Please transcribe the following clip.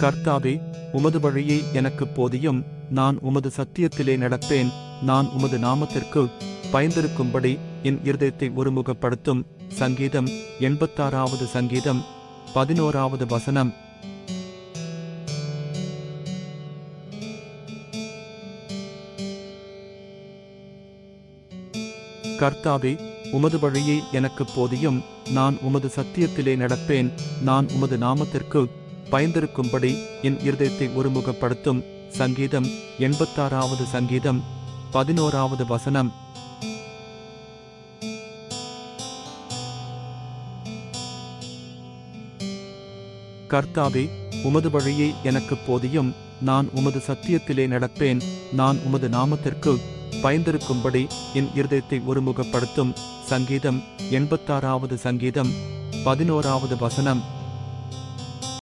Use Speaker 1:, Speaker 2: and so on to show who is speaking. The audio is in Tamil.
Speaker 1: கர்த்தாவே உமது வழியை எனக்கு போதியும் நான் உமது சத்தியத்திலே நடப்பேன் நான் உமது நாமத்திற்கு பயந்திருக்கும்படி என் இருதயத்தை ஒருமுகப்படுத்தும் சங்கீதம் எண்பத்தாறாவது சங்கீதம் பதினோராவது வசனம். கர்த்தாவே உமது வழியை எனக்கு போதியும் நான் உமது சத்தியத்திலே நடப்பேன் நான் உமது நாமத்திற்கு பயந்திருக்கும்படி என் இருதயத்தை ஒருமுகப்படுத்தும் சங்கீதம் எண்பத்தாறாவது சங்கீதம் பதினோராவது வசனம். கர்த்தாவே உமது வழியை எனக்கு போதியும். நான் உமது சத்தியத்திலே நடப்பேன். நான் உமது நாமத்திற்கு பயந்திருக்கும்படி என் இருதயத்தை ஒருமுகப்படுத்தும் சங்கீதம் எண்பத்தாறாவது சங்கீதம் பதினோராவது வசனம்.